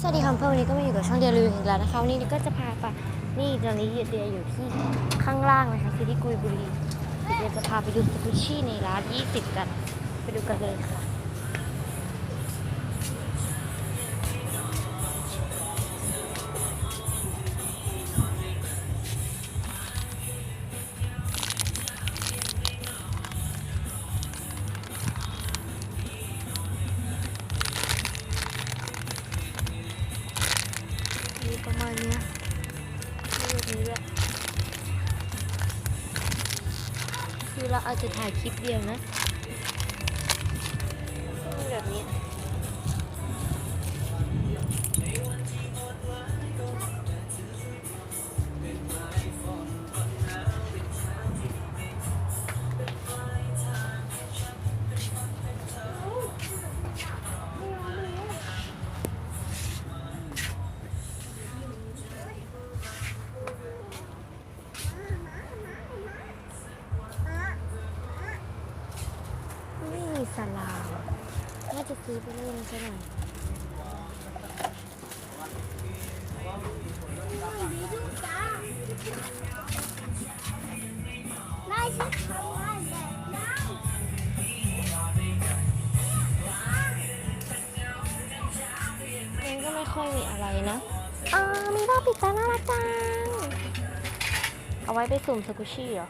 สวัสดีค่ะเพื่อนวันนี้ก็มาอยู่กับช่องเดียรีวิวอีกแล้วนะคะวันนี้ก็จะพาไปนี่ตอนนี้เดียอยู่ที่ข้างล่างนะคะคือที่กุยบุรีเดียจะพาไปดูซูชิในร้าน 20 กัน ไปดูกันเลยค่ะ มีประมาณเนี้ยแบบนี้ด้วยคือเราอาจจะถ่ายคลิปเดียวนะแบบนี้ ไม่มีสลามน่าจะซื้อไปเล่นซะหน่อยได้ฉันทำได้แบบนั้นเองก็ไม่ค่อยมีอะไรนะอ่ามีรอบปิดตาน่ารักจัง เอาไว้ไปสุ่มสกุชี่เหรอ